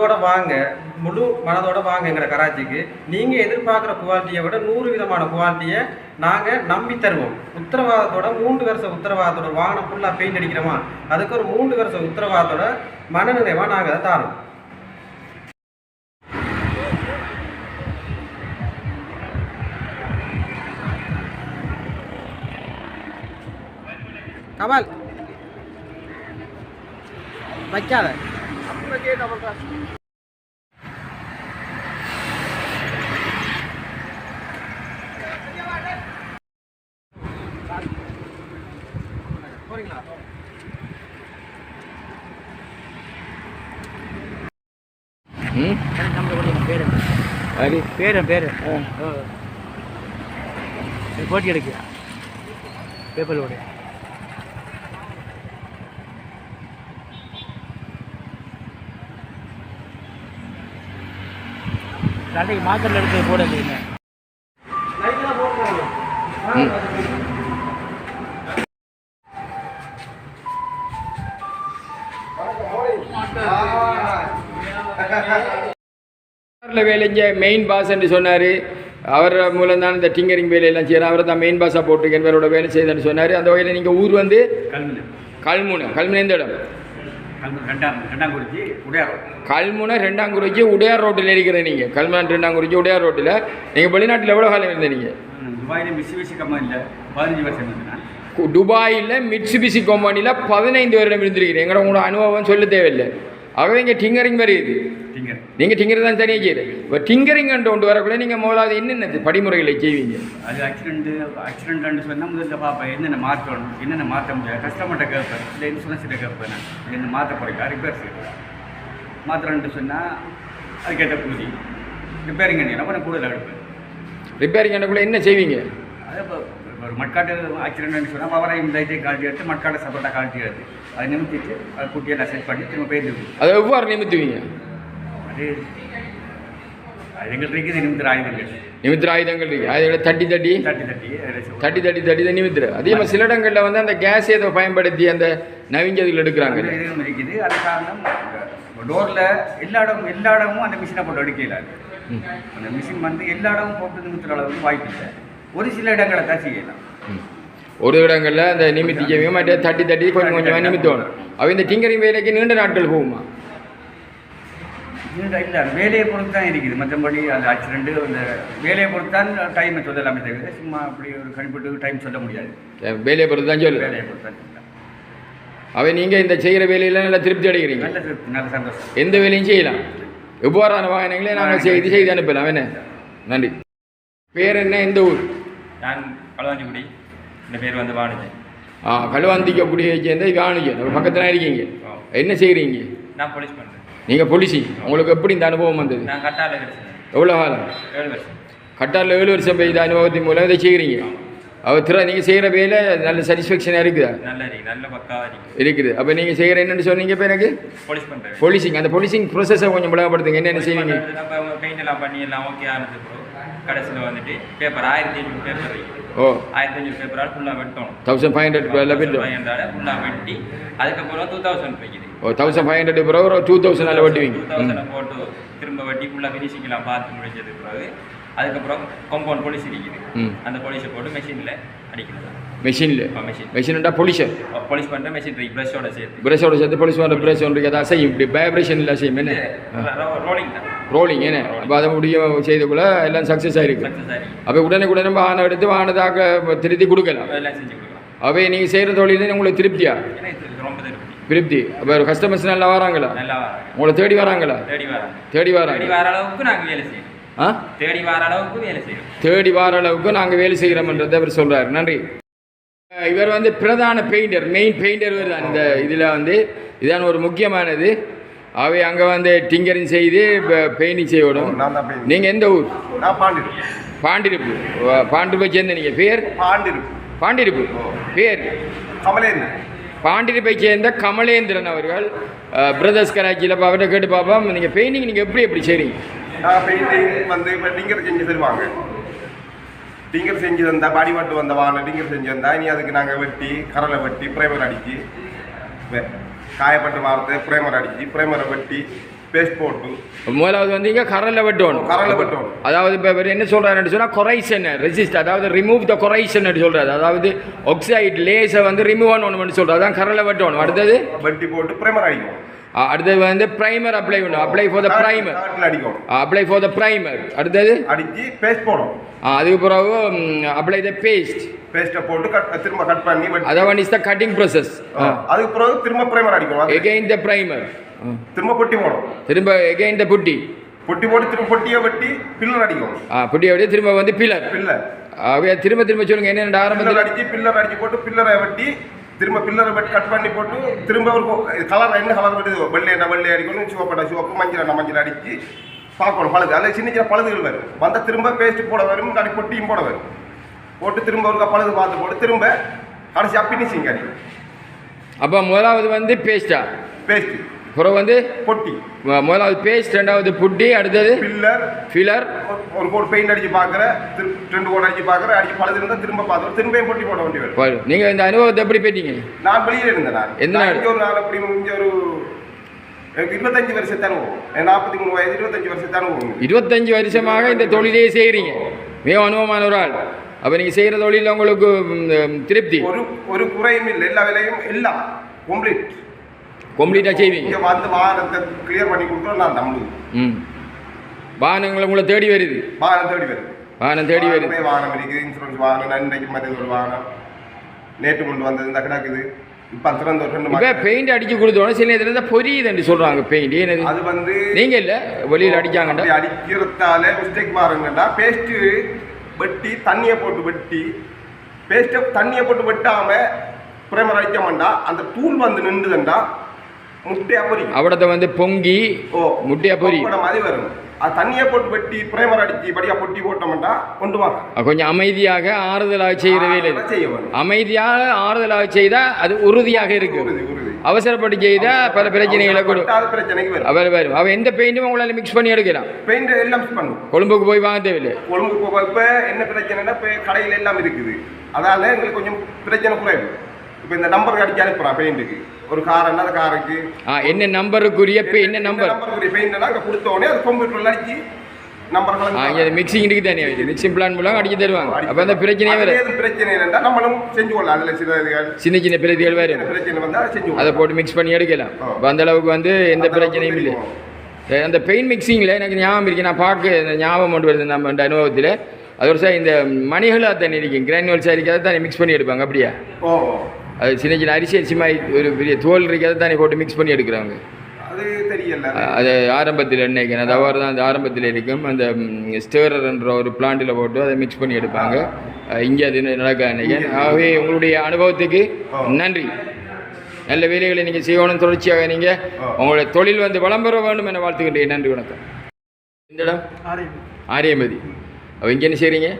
இதோட வாங்க முழு மனதோட வாங்க எங்கிற கராச்சிக்கு நீங்கள் எதிர்பார்க்குற குவாலிட்டியை விட நூறு விதமான குவாலிட்டியை நாங்கள் நம்பி தருவோம். உத்தரவாதத்தோட மூன்று வருஷ உத்தரவாதத்தோட வாகனம் ஃபுல்லாக பெயிண்ட் அடிக்கிறோமா? அதுக்கு ஒரு மூன்று வருஷ உத்தரவாதத்தோட மனநிறைவாக நாங்கள் அதை தாரோம். கமல். வைக்காத. ம்? பேர் அது பேர் பேர்? போட்டி எடுக்கு. பேப்பர் ஓடு. நாளைக்கு மாத்திரை எடுத்து போட இல்லைங்க வேலைஞ்ச மெயின் பாஸ் என்று சொன்னார். அவர் மூலம் தான் இந்த டிங்கரிங் வேலையெல்லாம் செய்கிறார் அவரை தான் மெயின் பாஸாக போட்டு என்பவரோட வேலை செய்தேன்னு சொன்னார். அந்த வகையில் நீங்கள் ஊர் வந்து கல்முனை. கல்முனை கல்முனை எந்த இடம் கல்முனை உடையார் ரெண்டாங்குறிச்சி உடையார் ரோட்டில் இருக்கிற நீங்கள் கல்முனை ரெண்டாங்குறிச்சி உடையார் ரோட்டில். நீங்கள் வெளிநாட்டில் எவ்வளோ காலம் இருந்தீங்க? துபாயில் மிஸ் மிஸ் கம்பெனியில் பதினஞ்சு வருஷம் இருந்தேன். கு- துபாயில் மிட்சுபிசி கம்பெனியில் பதினைந்து வருடம் இருந்திருக்கிறீங்க எங்களோட உங்களோட அனுபவம் சொல்ல தேவையில்லை. ஆகவே இங்கே டிங்கரிங் வருது டிங்கர் நீங்கள் டிங்கர் தான் தனியாக செய்யுது இப்போ டிங்கரிங் கண்டு கொண்டு வரக்குள்ள நீங்கள் முதலாவது என்னென்ன படிமுறைகளை செய்வீங்க? அது ஆக்சிடென்ட்டு ஆக்சிடென்ட்னு சொன்னால் முதல்ல பார்ப்பேன் என்னென்ன மாற்றணும்? என்னென்ன மாற்ற முடியாது? கஸ்டமர்கிட்ட கேட்பேன். இல்லை இன்சூரன்ஸ்கிட்ட கேட்பேன் என்ன மாற்ற போகிறீங்க ரிப்பேர் செய்யலாம் மாத்திரன்ட்டு சொன்னால் அதுக்கேற்ற கூலி. ரிப்பேரிங் பண்ணி அப்போ நான் கூடுதல் எடுப்பேன் ரிப்பேரிங் கண்டுக்குள்ள என்ன செய்வீங்க? அது இப்போ ஒரு மட்காட்டு ஆக்சிடென்ட்னு சொன்னால் பவரை இந்த இதே கால்ட்டி எடுத்து மட்காட்டை செப்பரேட்டாக கால்ட்டி எடுத்து அதை நிமித்திட்டு அதை குட்டியெல்லாம் செட் பண்ணி திரும்ப போயிட்டு அதை எவ்வாறு நிமித்துவீங்க? அது அது எங்கள்கிட்ட இருக்குது நிமித்திர ஆயுதங்கள் நிமித்திர ஆயுதங்கள் இருக்கு ஆயுதங்களை தட்டி தட்டி தட்டி தட்டி. தட்டி தான் நிமித்திர அதே மாதிரி சில இடங்களில் வந்து அந்த கேஸ் ஏதோ பயன்படுத்தி அந்த நவீஞ்சதுகள் எடுக்கிறாங்க இருக்குது அது காரணம் டோரில் எல்லா இடமும் எல்லா இடமும் அந்த மிஷினை போட்டு எடுக்கல அது. அந்த மிஷின் வந்து எல்லா இடமும் போட்டு அளவுக்கு வாய்ப்பு இல்லை ஒரு சில இடங்களை தான் செய்யலாம். ஒரு இடங்களில் அந்த நிமித்தி செய்வீங்க மற்ற தட்டி தட்டி கொஞ்சம் கொஞ்சமாக நிமித்தணும் அவ இந்த டிங்கரிங் வேலைக்கு நீண்ட நாட்கள் போகுமா இல்லை இல்லை அது வேலையை பொறுத்து தான் இருக்குது. மற்றபடி அந்த ஆக்சிடென்ட்டு அந்த வேலையை பொறுத்து தான் டைமை சொல்லலாமே தவிர சும்மா அப்படி ஒரு கணிப்பிட்டு டைம் சொல்ல முடியாது. வேலையை பொறுத்து தான் சொல்லு வேலையை பொறுத்து தான். அவை நீங்கள் இந்த செய்கிற வேலையில நல்லா திருப்தி அடைகிறீங்க. நல்ல திருப்தி நல்ல சந்தோஷம். எந்த வேலையும் செய்யலாம். எவ்வாறான வாகனங்களே நாங்கள் செய்து செய்து அனுப்பலாம். என்ன? நன்றி. பேர் என்ன? எந்த ஊர்? நான் களவாஞ்சிக்குடி இந்த பேர் வந்து வாணிஜி ஆ கழுவாந்திக்க குடியை சேர்ந்த காணிக்க பக்கத்தில் இருக்கீங்க. என்ன செய்கிறீங்க நான் போலீஸ் பண்ணுறேன் நீங்கள் பொலிசி உங்களுக்கு எப்படி இந்த அனுபவம் வந்தது? எவ்வளோ காலம்? கட்டாரில் ஏழு வருஷம் பெய்த அனுபவத்தின் மூலம் இதை செய்கிறீங்க. அவர் திற நீங்கள் செய்கிற வேலை நல்ல சாட்டிஸ்ஃபேக்ஷனாக இருக்குதா? நல்ல இருக்கு நல்ல பக்காவாக இருக்கு. இருக்குது. அப்போ நீங்கள் செய்கிற என்னென்னு சொன்னீங்க இப்போ எனக்கு? போலீஸ் பொலிசிங் அந்த பொலிசிங் ப்ரொசஸை கொஞ்சம் விளங்கப்படுத்துங்க. என்னென்ன செய்வீங்க? கடைசியில் வந்துட்டு பேப்பர் ஆயிரத்தி ஐநூறு பேப்பர் ஓ. ஆயிரத்தி ஐநூறு பேப்பரால் ஃபுல்லாக வெட்டணும். தௌசண்ட் ஃபைவ் ஹண்ட்ரட் லெவல் ஃபுல்லாக வெட்டி அதுக்கப்புறம் டூ தௌசண்ட் இருக்குது ஓ தௌசண்ட் ஃபைவ் ஹண்ட்ரட் பிறகு ஒரு டூ தௌசண்ட் அதில் வட்டுவீங்க போட்டு திரும்ப வட்டி ஃபுல்லாக ஃபினிஷிங்லாம் பார்த்து முடிஞ்சது பிறகு அதுக்கப்புறம் காம்பவுண்ட் போலீஸ் இருக்குது அந்த போலீஸை போட்டு மெஷினில் அடிக்கணும் மெஷினில் மெஷின் மெஷின்டா பொலிஷர் போலீஸ் பண்ணுற மெஷின் இருக்கு ப்ரஷோட சேர்த்து. பிரஷோட சேர்த்து பொலிஸ் வர பிரஷ் ஒன்று ஏதாவது செய்யும்? இப்படி வைப்ரேஷன் இல்லை செய்யும் என்ன? ரோலிங் தான். ரோலிங் என்ன? அப்போ அதை முடியும் செய்தக்குள்ள எல்லாம் சக்ஸஸ் ஆயிருக்கு. சக்ஸஸ் ஆகி அப்போ உடனே உடனே வாகனம் எடுத்து வாகனத்தாக்க திருத்தி கொடுக்கலாம். அவை நீங்கள் செய்கிற தொழில் உங்களுக்கு திருப்தியா? ஏன்னா ரொம்ப திருப்தி. திருப்தி. அப்போ கஸ்டமர்ஸ் நல்லா வராங்களா? நல்லா வராங்க. உங்களை தேடி வராங்களா? தேடி வராங்க. தேடி வர அளவுக்கு நாங்கள் வேலை செய்யணும் ஆ? தேடி வர அளவுக்கு வேலை செய்யணும் தேடி வர அளவுக்கு நாங்கள் வேலை செய்கிறோம்ன்றதை அவர் சொல்கிறார் நன்றி. இவர் வந்து பிரதான பெயிண்டர் மெயின் பெயிண்டர் இந்த இதில் வந்து இதான் ஒரு முக்கியமானது. அவை அங்கே வந்து டிங்கரிங் செய்து பெயிண்டிங் போய் நீங்கள் எந்த ஊர்? நான் பாண்டிருப்பு. பாண்டிருப்பு. பாண்டிருப்பை சேர்ந்த நீங்கள் பேர்? பாண்டிருப்பு. பாண்டிருப்பு. பேர்? கமலேந்திரன். பாண்டிருப்பை சேர்ந்த கமலேந்திரன் அவர்கள் பிரதர்ஸ் கராச்சியில் இப்போ அவர்கிட்ட கேட்டு பார்ப்போம். நீங்கள் பெயிண்டிங் நீங்கள் எப்படி எப்படி செய்றீங்க? பெயிண்டிங் வந்து இப்போ டிங்கர் செஞ்சு தருவாங்க. டிங்கர் செஞ்சு தந்தா பாடி வாட்டு வந்த வாங்க டிங்கர் செஞ்சு தந்தா இனி அதுக்கு நாங்கள் வெட்டி கரலை வெட்டி பிரேமர் அடித்து காயப்பட்டு காயப்பட்ட வாரத்தை ப்ரைமர் அடித்து ப்ரைமரை வெட்டி பேஸ்ட் போட்டு. முதலாவது வந்து இங்கே கரலை வெட்டணும். கரலை வெட்டணும். அதாவது இப்போ இவர் என்ன சொல்கிறாருன்னு சொன்னால் கொரைசன் ரெசிஸ்ட் அதாவது ரிமூவ் த கொரைசன் சொல்கிறாரு அதாவது ஆக்சைடு லேஸை வந்து ரிமூவ் பண்ணணும்னு சொல்கிறது அதான் கரலை வெட்டணும். அடுத்தது? வெட்டி போட்டு பிரேமர் அடிக்கும் ஆ, அடுத்தது வந்து ப்ரைமர் அப்ளை பண்ணணும். Apply for the primer apply for the primer அடுத்தது? அடிச்சு பேஸ்ட் போடும் அதுக்கு பிறகு அப்ளை த பேஸ்ட் பேஸ்ட்டை போட்டு கட் திரும்ப கட் பண்ணி அதான் இஸ் த கட்டிங் ப்ரோசஸ் அதுக்கு பிறகு திரும்ப பிரேமர் அடிக்கும் அது எகெயின் த ப்ரைமர் திரும்ப பொட்டி போடும் திரும்ப எகெயின் த புட்டி. பொட்டி போட்டு திரும்ப பொட்டியை வெட்டி பில்லர் அடிக்கும். ஆ புட்டி அப்படியே திரும்ப வந்து பில்லர் பில்லர் அவையா திரும்ப திரும்ப சொல்லுங்க என்னென்ன பில்லர் ஆரம்பத்தில்? அடிச்சு பில்லர் அடிச்சு போட்டு பில்லரை வெட்டி திரும்ப பில்லரை வெட்டி கட் பண்ணி போட்டு திரும்ப ஒரு கலர் என்ன கலர் வெட்டுது வெள்ளை என்ன வெள்ளை அடிக்கணும்? சிவப்பட்ட சிவப்பு மஞ்சள் என்ன மஞ்சள் அடிச்சு பார்க்கணும் பழுது. அதில் சின்ன சின்ன பழுதுகள் வரும். வந்தால் திரும்ப பேஸ்ட் போட வரும் அடி பொட்டியும் போட வரும். போட்டு திரும்ப ஒரு பழுது பார்த்து போட்டு திரும்ப கடைசியாக பினிஷிங் அடி அப்போ முதலாவது வந்து பேஸ்டா பேஸ்ட் பிறகு வந்து பொட்டி. முதலாவது பேஸ்ட் ரெண்டாவது புட்டி அடுத்தது பில்லர் ஃபில்லர் ஒரு கோட் பெயிண்ட் அடிச்சு பார்க்குற திரு ரெண்டு கோட் அடிச்சு பார்க்குற அடிச்சு பழுது இருந்தால் திரும்ப பார்த்து திரும்ப பொட்டி போட வேண்டி வரும். நீங்கள் இந்த அனுபவத்தை எப்படி பெற்றீங்க? நான் வெளியில இருந்தேன் நான். எந்த ஒரு நாள் அப்படி இங்க ஒரு எனக்கு இருபத்தஞ்சு வருஷத்து அனுபவம் நாற்பத்தி மூணு வயது இருபத்தஞ்சு வருஷத்து அனுபவம் இருபத்தஞ்சு வருஷமாக இந்த தொழிலே செய்கிறீங்க மிக அனுபவமான ஒரு ஆள். அப்போ நீங்கள் செய்கிற தொழிலில் உங்களுக்கு திருப்தி. ஒரு ஒரு குறையும் இல்லை. எல்லா வேலையும் எல்லாம் கம்ப்ளீட் கம்ப்ளீட்டாக செய்வீங்க. இங்க வந்து வாகனத்தை கிளியர் பண்ணி கொடுக்குறோம் நான் தமிழ் ம். வாகனங்கள் உங்களை தேடி வருது. வாகனம் தேடி வருது. வாகனம் தேடி வருது. வாகனமே இருக்குது இன்சூரன்ஸ் வாகனம் நன்றைக்கு மத்திய ஒரு வாகனம். நேற்று கொண்டு வந்தது இந்த கிடக்குது. இப்போ திறந்த ஒரு ரெண்டு. பெயிண்ட் அடிச்சு கொடுத்தோன்னே சில நேரத்தில் தான் பொரியுதுன்னு சொல்கிறாங்க பெயிண்ட் ஏனது அது வந்து நீங்கள் இல்லை? வெளியில் அடிக்காங்கண்டா அப்படி அடிக்கிறதால மிஸ்டேக் மாறுங்கடா பேஸ்ட்டு வெட்டி தண்ணியை போட்டு வெட்டி. பேஸ்ட்டை தண்ணியை போட்டு வெட்டாம பிரேமர் அடிக்க மாட்டா. அந்த தூள் வந்து நின்றுதண்டா. முட்டையா பொரிக்கும் அவடத்தை வந்து பொங்கி ஓ முட்டையா பொரி பப்பட மாதிரி வரும். அது தண்ணியை போட்டு வெட்டி பிரேமர் அடிச்சு படியா பொட்டி போட்டோம்டா கொண்டு வாங்க கொஞ்சம் அமைதியாக ஆறுதலாக செய்கிற வேலை அமைதியாக ஆறுதலாக செய்தால் அது உறுதியாக இருக்கு அவசரப்பட்டு செய்தால் பல பிரச்சனைகளை கொடு. பட்டாத பிரச்சனைக்கு வரும். அவர் வரும். அவன் எந்த பெயிண்ட்டும் உங்களால் மிக்ஸ் பண்ணி எடுக்கலாம். பெயிண்ட் எல்லாம் பண்ணும் கொழும்புக்கு போய் வாங்க தேவையில்லை. கொழும்பு போக இப்போ என்ன பிரச்சனைனா இப்போ கடையில் எல்லாம் இருக்குது. அதால எங்களுக்கு கொஞ்சம் பிரச்சனை குறைவு. இப்போ இந்த நம்பருக்கு அடிச்சு அனுப்புறான் பெயிண்ட்டுக்கு. ஒரு கார் என்ன அந்த காருக்கு என்ன நம்பருக்குரிய என்ன நம்பர் நம்பருக்குரிய பெயிண்ட் அங்கே கொடுத்த உடனே அது கம்ப்யூட்டரில் அடிச்சு நம்பர் மிக்சிங் இருக்கு தானே மிக்சிங் பிளான் மூலம் அடிச்சு தருவாங்க. அப்போ அந்த பிரச்சனையே எதுவும் பிரச்சனை இல்லைன்னா நம்மளும் செஞ்சு கொள்ளலாம். அதில் சில சின்ன சின்ன பிரதிகள் வரும் பிரச்சனை வந்தால் செஞ்சு அதை போட்டு மிக்ஸ் பண்ணி எடுக்கலாம். அந்த அளவுக்கு வந்து எந்த பிரச்சனையும் இல்லை. அந்த பெயின் மிக்சிங்கில் எனக்கு ஞாபகம் இருக்கு. நான் பார்க்க ஞாபகம் கொண்டு வருது நம்ம இந்த அனுபவத்தில். அது ஒரு சார் இந்த மணிகளாக தானே இருக்கும். கிரானுவல்ஸ் அரிக்கு அதை தானே மிக்ஸ் பண்ணி எடுப்பாங்க அப்படியா? ஓ. அது சின்ன சின்ன அரிசி அரிசி மாதிரி ஒரு பெரிய தோல் இருக்கு அதை தானே போட்டு மிக்ஸ் பண்ணி எடுக்கிறாங்க. அது தெரியல. அது ஆரம்பத்தில் நினைக்கிறேன் அது அவர் தான் அந்த ஆரம்பத்தில் இருக்கும். அந்த ஸ்டேரர்ன்ற ஒரு பிளான்ட்டில் போட்டு அதை மிக்ஸ் பண்ணி எடுப்பாங்க. இங்கே அது நடக்க நினைக்கிறேன் ஆகவே உங்களுடைய அனுபவத்துக்கு நன்றி. நல்ல வேலைகளை நீங்கள் செய்யணும் தொடர்ச்சியாக நீங்கள் உங்களுடைய தொழில் வந்து வளம் பெற வேண்டும் என வாழ்த்துக்கின்றேன் நன்றி வணக்கம். இந்த இடம்? ஆரியமதி. அவ இங்கே என்ன செய்கிறீங்க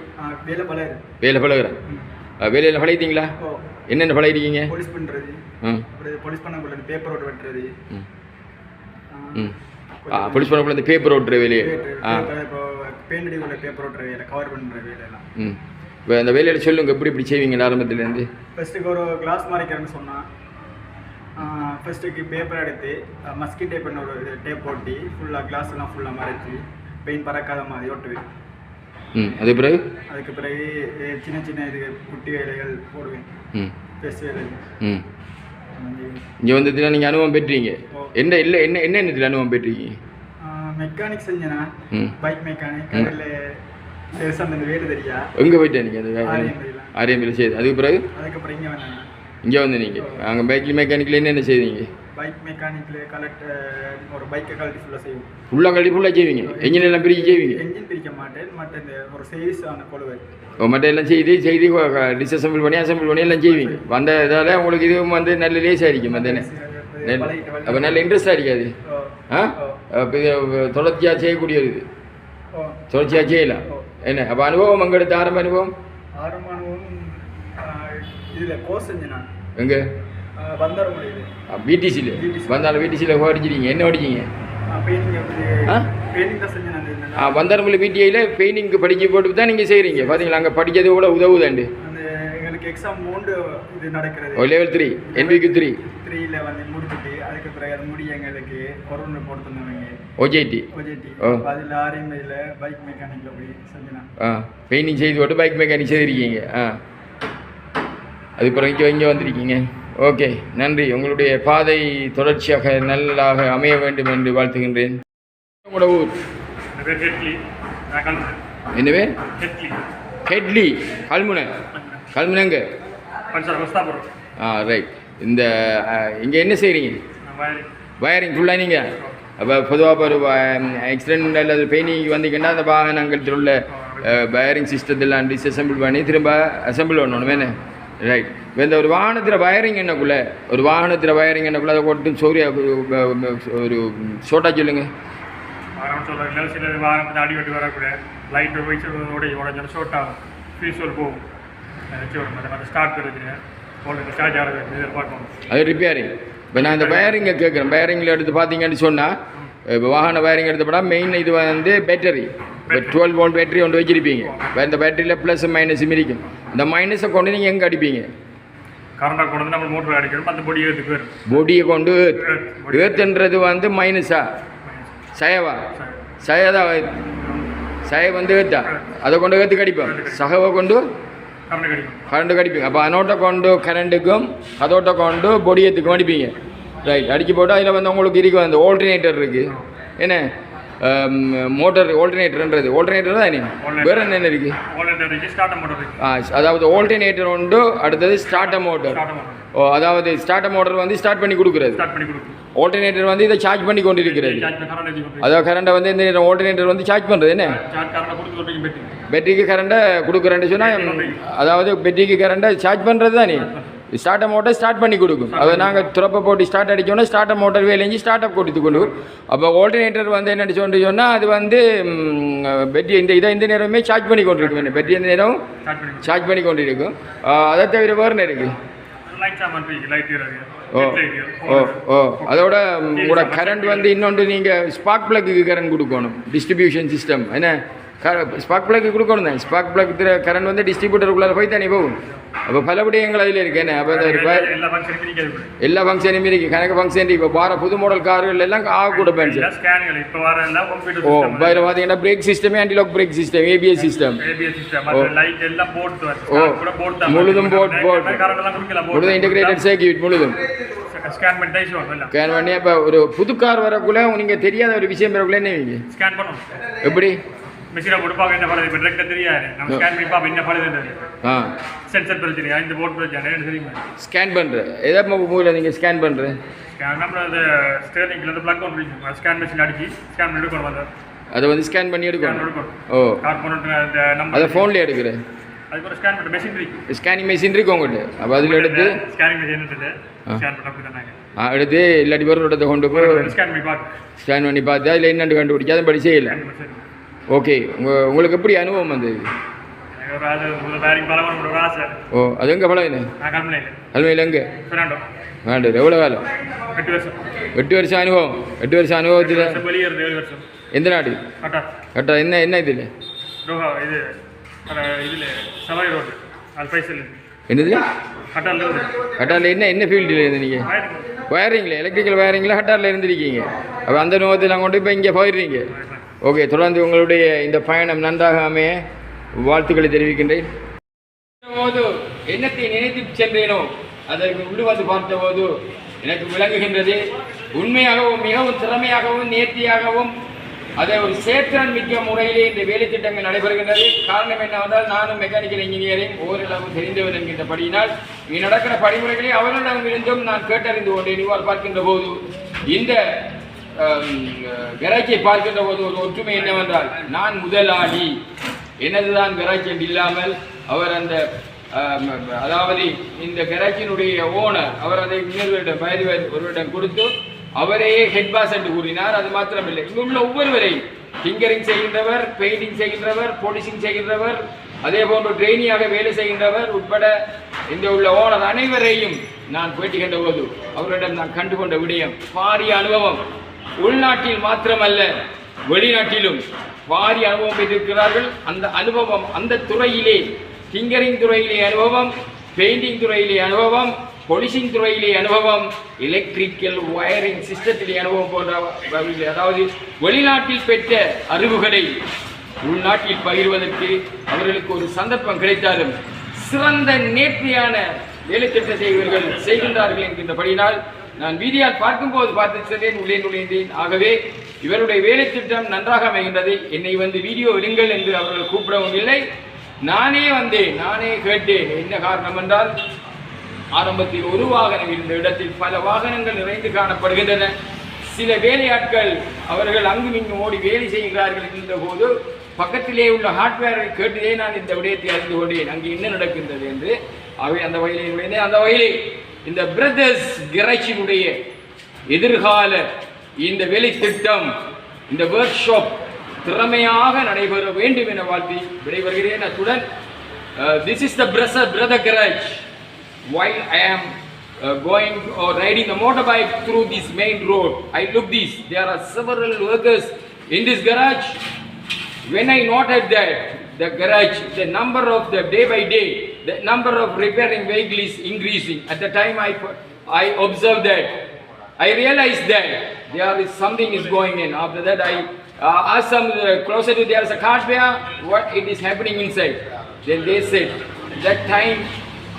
வேலை பலர் வேலை பழகுறேன் வேலையில் பழகிட்டீங்களா? என்னென்ன பழகிட்டீங்க போலீஸ் பண்ணுறது போலீஸ் பண்ணக்குள்ள பேப்பர் ஓட்டு வெட்டுறது. ம். ம். ஆ போலீஸ் பண்ணக்குள்ள இந்த பேப்பர் ஓட்டுற வேலையை பெயிண்ட் அடிக்குள்ள பேப்பர் ஓட்டுற வேலை கவர் பண்ணுற வேலையெல்லாம். ம். இப்போ அந்த வேலையில் சொல்லுங்க எப்படி இப்படி செய்வீங்க ஆரம்பத்துலேருந்து ஃபஸ்ட்டுக்கு ஒரு கிளாஸ் மறைக்கிறேன்னு சொன்னான். ஃபஸ்ட்டுக்கு பேப்பர் எடுத்து மஸ்கின் டேப் பண்ண ஒரு டேப் போட்டி ஃபுல்லாக கிளாஸ் எல்லாம் ஃபுல்லாக மறைச்சி பெயிண்ட் பறக்காத மாதிரி ஒட்டுவேன் ம். அது பிறகு? அதுக்கு பிறகு சின்ன சின்ன இது குட்டி வேலைகள் போடுவேன். இங்கே வந்ததுல நீங்கள் அனுபவம் பெற்றீங்க. என்ன இல்லை என்ன என்ன என்னத்தில் அனுபவம் பெற்றீங்க? மெக்கானிக் செஞ்சேனா. பைக் மெக்கானிக் அந்த வேலை தெரியா? எங்கே போயிட்டேன் நீங்கள் ஆரியம்பதியில் ஆரியம்பில் செய்து. அதுக்கு பிறகு? அதுக்கப்புறம் இங்கே வந்தேன் இங்கே வந்து நீங்கள் அங்கே பைக்கில் மெக்கானிக்கில் என்னென்ன செய்வீங்க பைக் மெக்கானிக்கில் கலெக்ட் ஒரு பைக்கை கலட்டி ஃபுல்லாக செய்வோம். ஃபுல்லாக கழட்டி ஃபுல்லாக செய்வீங்க? என்ஜின் எல்லாம் பிரித்து செய்வீங்க? என்ஜின் பிரிக்க மாட்டேன். மற்ற இந்த ஒரு சர்வீஸ் ஆன கொழுவை. மற்ற எல்லாம் செய்து செய்து டிஸ்அசம்பிள் பண்ணி அசம்பிள் பண்ணி எல்லாம் செய்வீங்க? வந்த இதால் உங்களுக்கு இதுவும் வந்து நல்ல லேஸாக இருக்கும் அந்த அப்போ நல்ல இன்ட்ரெஸ்டாக இருக்காது ஆ? தொடர்ச்சியாக செய்யக்கூடியது. இது தொடர்ச்சியாக செய்யலாம் என்ன? அப்போ அனுபவம் அங்கே எடுத்த? ஆரம்ப அனுபவம்? ஆரம்பமானவும் இதில் கோர்ஸ் எங்கே? பிடிசியில் வந்தாலும் பிடிசியில் அடிச்சிட்டீங்க. என்ன எப்படி ஆ? வந்தாரம்பள்ளி பிடிஐயில் பெயிண்டிங்க்கு படிக்க போட்டு தான் நீங்கள் செய்கிறீங்க பார்த்தீங்களா அங்கே படிக்கிறது கூட உதவுதாண்டு. எக்ஸாம் மூண்டு இது நடக்கிறது. லெவல் த்ரீ என்பிக்கு த்ரீ த்ரீயில் வந்து முடிச்சுட்டு அதுக்கு பிறகு அது முடிய எங்களுக்கு கொரோனா போட்டு தந்தவங்க ஓஜேடி ஓஜேடி ஓ. அதில் ஆர்எம்ஐயில் பைக் மெக்கானிக்கில் போய் செஞ்சேன். ஆ பெயிண்டிங் செய்து போட்டு பைக் மெக்கானிக் செய்திருக்கீங்க. ஆ. அதுக்கப்புறம் இங்கே இங்கே வந்திருக்கீங்க. ஓகே நன்றி. உங்களுடைய பாதை தொடர்ச்சியாக நல்லாக அமைய வேண்டும் என்று வாழ்த்துகின்றேன். உங்களோட ஊர் என்னவே ஹெட்லி. கல்முனை. கல்முனைங்க. ஆ ரைட் இந்த இங்கே என்ன செய்கிறீங்க வயரிங். ஃபுல்லாக நீங்கள் அப்போ பொதுவாக ஒரு ஆக்சிடென்ட் அல்லது பெயினிங் வந்தீங்கன்னா அந்த வாகனங்கள் உள்ள வயரிங் சிஸ்டத்தெல்லாம் டிஸ்அசம்பிள் பண்ணி திரும்ப அசம்பிள் பண்ணணும் வேணே ரைட் இப்போ இந்த ஒரு வாகனத்தில் வயரிங் என்னக்குள்ள ஒரு வாகனத்தில் வயரிங் என்னக்குள்ள அதை கொட்டு சோரியா ஒரு ஷோட்டா சொல்லுங்க வாரம் சொல்கிறாங்க சில வாரம் அடி வெட்டி வரக்கூடிய லைட்டு வயசு உடைய உடஞ்ச ஷோர்ட் ஆகும் ஃப்ரீசோல் போகும் ஸ்டார்ட் இருக்குது ஸ்டார்ட் ஆகிறது இதில் பார்க்கணும் அது ரிப்பேரிங் இப்போ நான் இந்த வயரிங்கை கேட்குறேன் வயரிங்கில் எடுத்து பார்த்தீங்கன்னு சொன்னால் இப்போ வாகன வயரிங் எடுத்தப்படா மெயின் இது வந்து பேட்டரி இப்போ டுவெல் வோல்ட் பேட்டரி ஒன்று வச்சிருப்பீங்க. இப்போ இந்த பேட்டரியில் ப்ளஸ் மைனஸ் இருக்கும். இந்த மைனஸை கொண்டு நீங்கள் எங்கே அடிப்பீங்க? கரண்டாக கொண்டு வந்து நம்ம மோட்டர் அடிக்கணும் அந்த பொடி ஏற்றுக்கு பொடியை கொண்டு ஏத்துன்றது வந்து மைனஸா சயவா? சயதா சய வந்து ஏத்தா? அதை கொண்டு ஏத்து கடிப்போம். சகவை கொண்டு கரண்ட் கடிப்பீங்க. அப்போ அதோட்ட கொண்டு கரண்ட்டுக்கும் அதோட்ட கொண்டு பொடியத்துக்கும் அடிப்பீங்க. ரைட் அடிச்சு போட்டு அதில் வந்து உங்களுக்கு இருக்கும் அந்த ஆல்டர்னேட்டர் இருக்குது என்ன? மோட்டர் ஆல்டர்னேட்டர்ன்றது ஆல்டர்னேட்டர் தான் என்ன? வேற என்ன இருக்குது ஆ, அதாவது ஆல்டர்னேட்டர் உண்டு அடுத்தது ஸ்டார்டர் மோட்டர் ஓ அதாவது ஸ்டார்டர் மோட்டர் வந்து ஸ்டார்ட் பண்ணி கொடுக்குறது. ஆல்டர்னேட்டர் வந்து இதை சார்ஜ் பண்ணி கொண்டு இருக்கிறது சார்ஜ் கரண்ட் ஏற்றி கொடுக்கும் அதாவது கரண்ட்டை வந்து இந்த ஆல்டர்னேட்டர் வந்து சார்ஜ் பண்ணுறது என்ன? பேட்டரிக்கு கரண்ட்டை கொடுக்குறேன்னு சொன்னால் அதாவது பேட்டரிக்கு கரண்ட்டை சார்ஜ் பண்ணுறது தானே? ஸ்டார்டர் மோட்டர் ஸ்டார்ட் பண்ணி கொடுக்கும். அதை நாங்கள் துறப்பை போட்டு ஸ்டார்ட் அடிச்சோன்னா ஸ்டார்டர் மோட்டர் வேலைஞ்சி ஸ்டார்ட் அப் கொடுத்து கொண்டு அப்போ ஆல்டர்னேட்டர் வந்து என்ன சொல்லி சொன்னால் அது வந்து பேட்டரி இந்த இதை இந்த நேரமே சார்ஜ் பண்ணி கொண்டு இருக்கும் பேட்டரி இந்த நேரம் ஸ்டார்ட் சார்ஜ் பண்ணி கொண்டு இருக்கும் ஆ, அதை தவிர வேறு இருக்குது ஓ ஓ ஓ. அதோட உங்களோட கரண்ட் வந்து இன்னொன்று நீங்கள் ஸ்பார்க் பிளக்கு கரண்ட் கொடுக்கணும். டிஸ்ட்ரிபியூஷன் சிஸ்டம் என்ன? ஸ்பார்க் பிளக்கு கொடுக்கணும் தான். ஸ்பார்க் பிளக் கரண்ட் வந்து டிஸ்ட்ரிபியூட்டருக்குள்ளே போய் தானே போகும். அப்போ பல விடயங்கள் அதில் இருக்கு. என்ன? அப்போ எல்லா ஃபங்க்ஷனுமே இருக்குது கணக்கு ஃபங்க்ஷன் இப்போ வார புது மாடல் கார்கள் எல்லாம் ஆகக்கூட கம்ப்யூட்டர் ஓ இப்போ பார்த்தீங்கன்னா பிரேக் சிஸ்டமே antilock brake system ABS system ஓ. முழுதும் எல்லாம் கொடுக்கலாம் முழுதும் இன்டகிரேட்டட் சர்க்கியூட் முழுதும். ஸ்கேன் பண்ணி இப்போ ஒரு புது கார் வரக்குள்ள நீங்கள் தெரியாத ஒரு விஷயம் வரக்குள்ள என்ன எப்படி? பார்க்க என்ன படுது இப்போ டிரெக்டாக தெரியாது. நம்ம ஸ்கேன் பண்ணி பார்ப்போம் என்ன படுதுன்றது ஆ. சென்சர் பிரச்சனையா இந்த போர்ட் பிரச்சனை என்ன தெரியுமா? ஸ்கேன் பண்ணுற எதை மூவியில் நீங்கள் ஸ்கேன் பண்ணுற ஸ்கேன் நம்ம அந்த ஸ்டேரிங்ல இருந்து பிளக் ஒன்று ஸ்கேன் மிஷின் அடிச்சு ஸ்கேன் பண்ணி எடுக்கணும் அந்த அதை வந்து ஸ்கேன் பண்ணி எடுக்கணும். ஓ. கார்போனட் அந்த அதை நம்பர் ஃபோன்லேயே எடுக்கிற? அதுக்கு ஒரு ஸ்கேன் பண்ண மெஷின் இருக்கு. ஸ்கேனிங் மெஷின் இருக்கு உங்கள்கிட்ட அப்போ அதில் எடுத்து ஸ்கேனிங் மெஷின் இருக்குது ஸ்கேன் பண்ண எடுத்து இல்லாட்டி இடத்த கொண்டு போய் ஸ்கேன் பண்ணி பார்க்க ஸ்கேன் பண்ணி பார்த்து அதில் என்னென்னு கண்டுபிடிச்சி அதை படி செய்யலை ஓகே உங்கள் உங்களுக்கு எப்படி அனுபவம் ஆசை. ஓ அது எங்கே பழம் என்ன அலுமையில் எங்கே? வேண்டாம் எவ்வளோ காலம் எட்டு வருஷம். எட்டு வருஷம் அனுபவம். எட்டு வருஷம் அனுபவத்தில் எந்த நாடு? கட்டா. என்ன என்ன இதில்? இது இதுல சவாய் ரோடு. அது பைசல். என்னது? கட்டாரில் என்ன என்ன ஃபீல்டில் இருந்து நீங்கள் வயரிங்கில் எலக்ட்ரிக்கல் வயரிங்கில் ஹட்டாரில் இருந்திருக்கீங்க. அப்போ அந்த நோகத்தில் கொண்டு இப்போ இங்கே போயிடுறீங்க. ஓகே தொடர்ந்து உங்களுடைய இந்த பயணம் நன்றாக அமைய வாழ்த்துக்களை தெரிவிக்கின்றேன். போது என்னத்தை நினைத்து சென்றேனோ அதற்கு உள்ளு வந்து பார்த்தபோது எனக்கு விளங்குகின்றது உண்மையாகவும் மிகவும் திறமையாகவும் நேர்த்தியாகவும் அதை ஒரு சேற்றன் மிக்க முறையிலே இந்த வேலை திட்டங்கள் நடைபெறுகின்றது. காரணம் என்னவென்றால் நானும் மெக்கானிக்கல் இன்ஜினியரிங் ஓரளவு தெரிந்தவன் என்கின்றபடியினால் இங்கே நடக்கிற படிமுறைகளை அவர்களிடம் இருந்தும் நான் கேட்டறிந்து கொண்டேன். இவ்வாறு பார்க்கின்ற போது இந்த கராச்சியை பார்க்கின்ற போது ஒரு ஒற்றுமை என்னவென்றால் நான் முதலாளி. எனதுதான் கராச்சி இல்லாமல் அவர் அந்த அதாவது இந்த கராச்சியினுடைய ஓனர் அவர் அதை இன்னொருவரிடம் பயிர் ஒருவரிடம் கொடுத்து அவரையே ஹெட் பாஸ் என்று கூறினார். அது மாத்திரமில்லை. இங்கு உள்ள ஒவ்வொருவரையும் டிங்கரிங் செய்கின்றவர் பெயிண்டிங் செய்கின்றவர் போலீசிங் செய்கின்றவர் அதே போன்று ட்ரெயினியாக வேலை செய்கின்றவர் உட்பட இந்த உள்ள ஓனர் அனைவரையும் நான் பேட்டி கண்ட போது அவரிடம் நான் கண்டுகொண்ட விடயம் பாரிய அனுபவம். உள்நாட்டில் மாத்திரமல்ல வெளிநாட்டிலும் பாரி அனுபவம் பெற்றிருக்கிறார்கள். அந்த அனுபவம் அந்த துறையிலே டிங்கரிங் துறையிலே அனுபவம் பெயிண்டிங் துறையிலே அனுபவம் பொலிசிங் துறையிலே அனுபவம் எலக்ட்ரிக்கல் வயரிங் சிஸ்டத்திலே அனுபவம் போன்ற அதாவது வெளிநாட்டில் பெற்ற அறிவுகளை உள்நாட்டில் பகிர்வதற்கு அவர்களுக்கு ஒரு சந்தர்ப்பம் கிடைத்தாலும் சிறந்த நேர்த்தியான வேலை திட்டத்தை இவர்கள் செய்கின்றார்கள் என்கின்றபடியினால் நான் வீதியால் பார்க்கும்போது பார்த்து சென்றேன் உள்ளே நுழைந்தேன். ஆகவே இவருடைய வேலை திட்டம் நன்றாக அமைகின்றது. என்னை வந்து வீடியோ எடுங்கள் என்று அவர்கள் கூப்பிடவும் இல்லை. நானே வந்தேன் நானே கேட்டேன். என்ன காரணம் என்றால் ஆரம்பத்தில் ஒரு வாகனம் இருந்த இடத்தில் பல வாகனங்கள் நிறைந்து காணப்படுகின்றன. சில வேலையாட்கள் அவர்கள் அங்கும் இங்கும் ஓடி வேலை செய்கிறார்கள் என்கின்ற போது பக்கத்திலே உள்ள ஹார்ட்வேரை கேட்டதே நான் இந்த விடயத்தை அறிந்து கொண்டேன். அங்கு என்ன நடக்கின்றது என்று. அவை அந்த வகையில் நுழைந்தேன். அந்த வகையில் இந்த பிரதர்ஸ் கிரச்சினுடைய எதிர்கால இந்த வேலை திட்டம் இந்த ஒர்க் ஷாப் திறமையாக நடைபெற வேண்டும் என வாழ்த்தி விடைபெறுகிறேன் அத்துடன் this is the brother brother garage while I am uh, going or riding a motorbike through this main road, I look this. There are several workers in this garage. When I noted that the garage, the number of the day by day, the number of repairing vehicle is increasing. At the time I I observed that, I realized that there is something is going in. After that I uh, asked some uh, closer to there is a hardware, what it is happening inside. Then they said, that time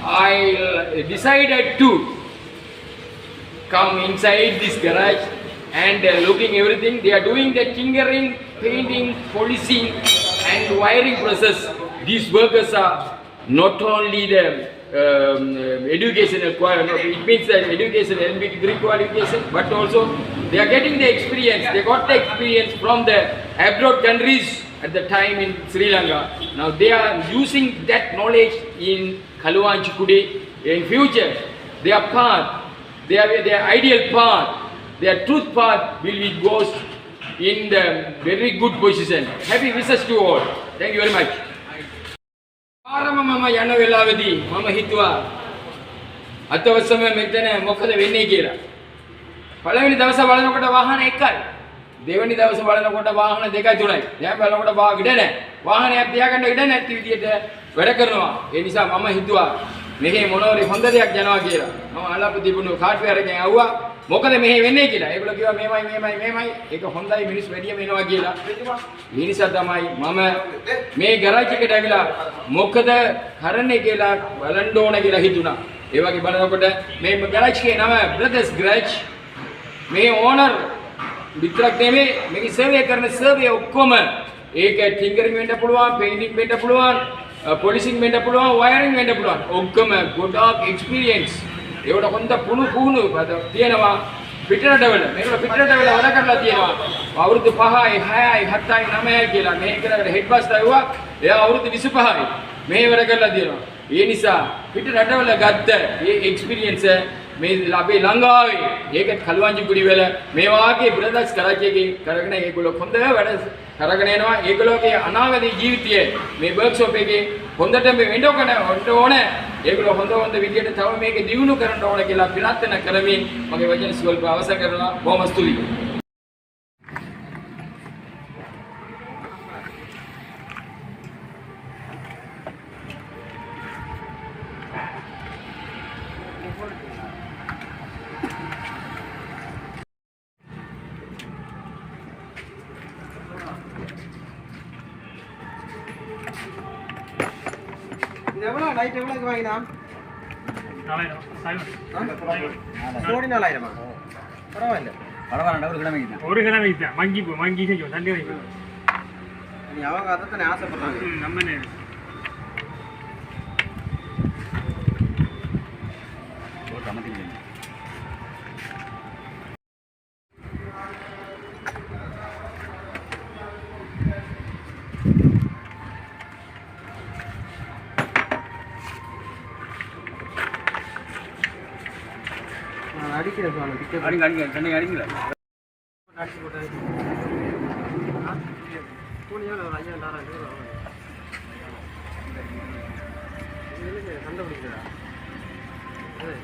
I decided to come inside this garage and uh, looking everything. They are doing the tinkering, painting, polishing and wiring process. These workers are not only the um, uh, educational qual- it means that education LB degree qualification, but also they are getting the experience. They got the experience from the abroad countries at the time in Sri Lanka. Now they are using that knowledge in Kaluanchikude. In future, their path, their, their ideal path, their truth path will be goes in the very good position. Happy wishes to all. Thank you very much. ආරම මම යන වෙලාවේදී මම හිතුවා අතවසම මෙතන මොකද වෙන්නේ කියලා. පළවෙනි දවස බලනකොට වාහන එකයි. දෙවෙනි දවස බලනකොට වාහන දෙකයි තුනයි. දැන් බලනකොට වා ඉඩ නැහැ. වාහනයක් තියාගන්න ඉඩ නැති විදියට වැඩ කරනවා. ඒ නිසා මම හිතුවා මෙහි මොනවාරි හොඳ දෙයක් යනවා කියලා. මම අලප තිබුණු කාට්වේර් එකෙන් ඇහුවා මොකද මෙහෙ වෙන්නේ කියලා. ඒගොල්ලෝ කිව්වා මේමයි මේමයි මේමයි. ඒක හොඳයි මිනිස් වැඩියම එනවා කියලා. ඒ නිසා තමයි මම මේ ගරාජ් එකට ඇවිලා මොකද කරන්නේ කියලා බලන්න ඕන කියලා හිතුණා. ඒ වගේ බලනකොට මේ ගරාජ් එකේ නම බ්‍රදර්ස් ගරාජ් මේ ඕනර් විතරක් නෙමෙයි මේක සර්වේ කරන සර්වේ ඔක්කොම ඒක ටින්කරින් වෙන්න පුළුවන් පේන්ටින් වෙන්න පුළුවන් uh, පොලිසින් වෙන්න පුළුවන් වයරින් වෙන්න පුළුවන් ඔක්කොම ගොඩාක් එක්ස්පීරියන්ස් ඒවට හොඳ පුහුණු පුහුණු තියෙනවා. පිටරටවල මේකට පිටරටවල වැඩ කරලා තියෙනවා. අවුරුදු 5යි 6යි 7යි 9යි කියලා මේ කරකට හෙඩ් මාස්ටර් ආවා එයා අවුරුදු 25යි මේ වැඩ කරලා තියෙනවා. ඒ නිසා පිටරටවල ගත්ත මේ එක්ස්පීරියන්ස් මේ අපේ ලංකාවේ ඒකත් කලුවන්ජි කුඩි වල මේ වාගේ බ්‍රදර්ස් කරච්චියකින් කරගෙන ඒගොල්ලෝ හොඳ වැඩ කරගෙන යනවා ඒගොල්ලෝගේ අනාගත ජීවිතය මේ වර්ක්ෂොප් එකේ හොඳට මේ වෙන්න ඕන ඕන ඒගොල්ලෝ හොඳ හොඳ විදියට තව මේක දියුණු කරන්න ඕන කියලා ප්‍රාර්ථනා කරමින් මගේ වචන ස්වල්ප අවසන් කරනවා බොහොම ස්තුතියි இது எவ்வளோ? லைட் எவ்வளோக்கு வாங்கினா கோடி நாலாயிரமா பரவாயில்ல. பரவாயில்ல ஒரு தான் ஒரு கிழமை தான் மங்கி போ மங்கி செஞ்சோம் தண்ணி வைக்கும் நீ அவங்க அதைத்தானே ஆசைப்படுறாங்க ம் நம்ம அடிங்க அடிங்க. சென்னை அடிங்களா அடிச்சு போட்டேன் கூலி எவ்வளோ ஒரு ஐயா ஆறாயிரம் ரூபா ஆகும். இது எதுக்கு கண்டுபிடிக்கிறதா அது.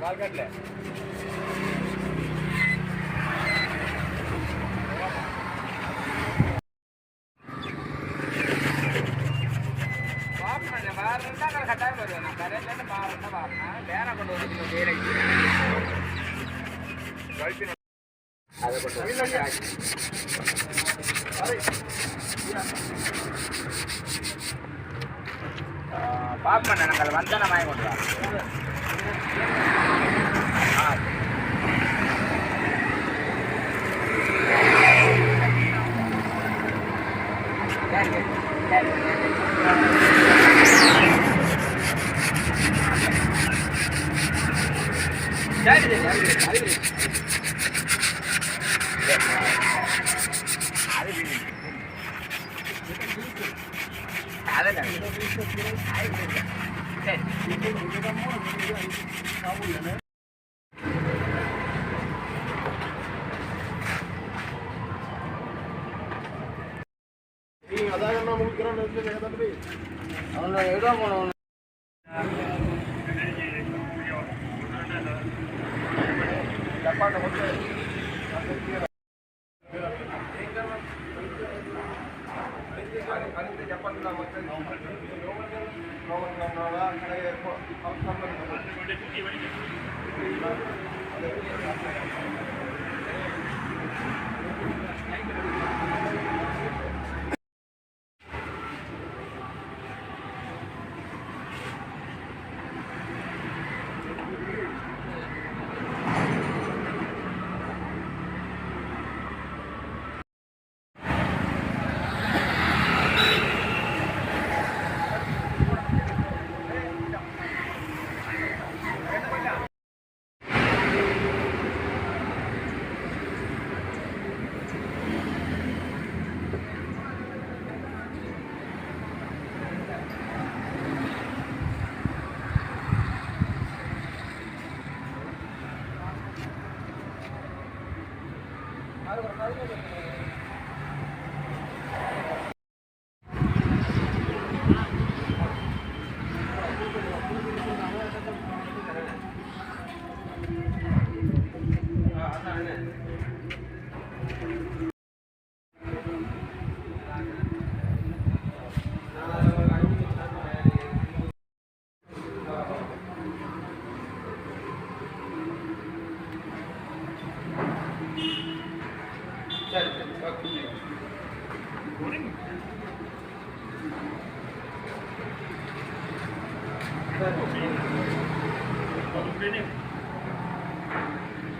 பால்காட்டில் கட்டாயம் வருவேன் நான் கடையிலேருந்து மாறேன்னா வரேன் வேற கொண்டு வந்து வேலைக்கு அதை கொண்டு வந்து பார்ப்பேன் நான் வாங்கி கொண்டு வரேன் 关了，我这。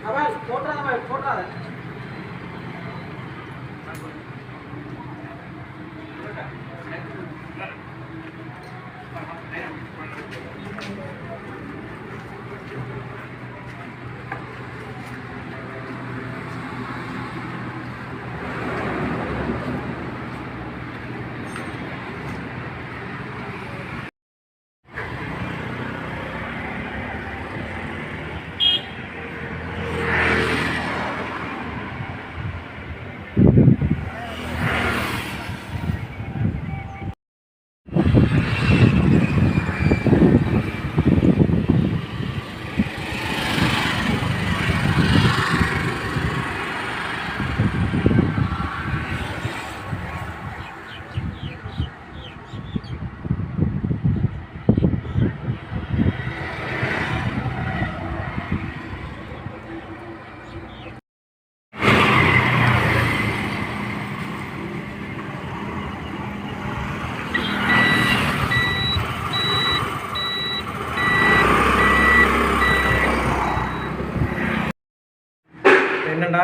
அவன் போட்டாத அவன்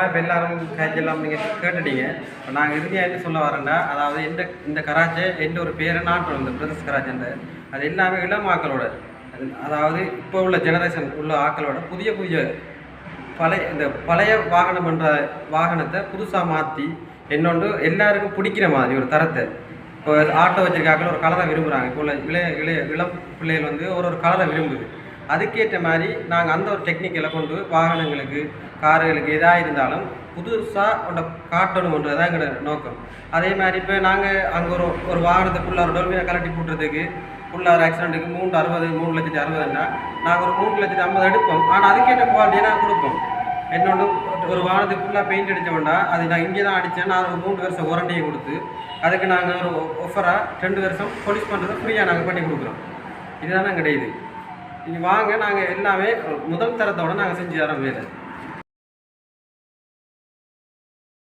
இப்போ எல்லாரும் காய்ச்சலாம் நீங்கள் கேட்டுட்டீங்க. இப்போ நாங்கள் இறுதியாக என்ன சொல்ல வரேன்டா அதாவது இந்த இந்த கராச்சை எந்த ஒரு பேரை நாட்டு இந்த பிரதர்ஸ் கராச்சன்ற அது எல்லாமே இளம் ஆக்களோட அது அதாவது இப்போ உள்ள ஜெனரேஷன் உள்ள ஆக்களோட புதிய புதிய பழைய இந்த பழைய வாகனம் என்ற வாகனத்தை புதுசாக மாற்றி என்னொன்று எல்லாருக்கும் பிடிக்கிற மாதிரி ஒரு தரத்தை. இப்போ ஆட்டோ வச்சிருக்காக்கள் ஒரு கலரை விரும்புகிறாங்க இப்போ உள்ள இளைய இளைய இளம் பிள்ளைகள் வந்து ஒரு ஒரு கலரை விரும்புது. அதுக்கேற்ற மாதிரி நாங்கள் அந்த ஒரு டெக்னிக்கலை கொண்டு வாகனங்களுக்கு கார்களுக்கு எதாக இருந்தாலும் புதுசாக ஒன்றை ஒன்று தான் எங்களோட நோக்கம். அதே மாதிரி இப்போ நாங்கள் அங்கே ஒரு ஒரு வாகனத்துக்குள்ள ஒரு டொல்பினை கலட்டி போட்டுறதுக்கு ஃபுல்லாக ஆக்சிடென்ட்டுக்கு மூணு அறுபது மூணு லட்சத்தி அறுபதுன்னா நாங்கள் ஒரு மூணு லட்சத்தி ஐம்பது எடுப்போம். ஆனால் அதுக்கேற்ற குவாலிட்டியை நாங்கள் கொடுப்போம். என்னொன்று ஒரு வாகனத்துக்கு ஃபுல்லாக பெயிண்ட் அடித்தோம்னா அது நான் இங்கே தான் அடித்தேன் நான் ஒரு மூணு வருஷம் வாரண்டியை கொடுத்து அதுக்கு நாங்கள் ஒரு ஒஃபராக ரெண்டு வருஷம் போலீஸ் பண்ணுறதை ஃப்ரீயாக நாங்கள் பண்ணி கொடுக்குறோம். இதுதான் கிடையாது நீங்கள் வாங்க நாங்கள் எல்லாமே முதல் தரத்தோட நாங்கள் செஞ்சு தரோம் வேலை